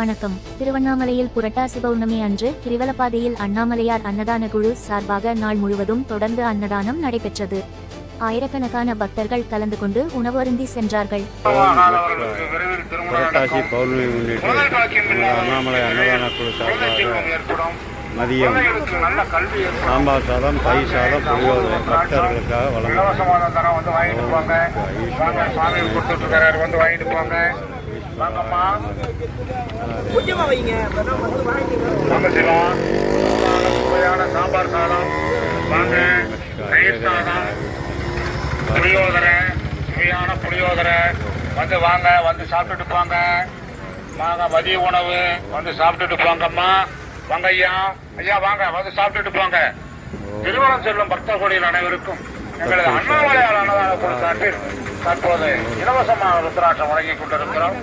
வணக்கம் திருவண்ணாமலையில் புரட்டாசி பௌர்ணமி அன்று கிரிவலப்பாதையில் அண்ணாமலையார் அன்னதான குழு சார்பாக நாள் முழுவதும் தொடர்ந்து அன்னதானம் நடைபெற்றது ஆயிரக்கணக்கான பக்தர்கள் கலந்து கொண்டு உணவருந்தி சென்றார்கள் புரட்டாசி. பௌர்ணமி முன்னிட்டு அண்ணாமலை அன்னதான குழு சார்பாக. மதியம். சாம்பார் சாதம் தயிர் சாதம் புளியோதரை பக்தர்களுக்காக வாங்க. வாங்கம்மா சுவையான சாம்பார் சாதம். வாங்க. தயிர் சாதம். புளியோதரை சுவையான புளியோதரை. வந்து வாங்க வந்து சாப்பிட்டுட்டு போங்க. வாங்க மதிய உணவு. வந்து சாப்பிட்டுட்டு போங்கம்மா. வாங்க ஐயா. ஐயா வாங்க வந்து சாப்பிட்டுட்டு போங்க. திருமணம் செல்லும் பக்தர்களின் அனைவருக்கும் எங்களது அண்ணாமலையார் அன்னதான குழு சார்பில் தற்போது இலவசமாக ருத்ராட்சம் வழங்கிக் கொண்டிருக்கிறோம்.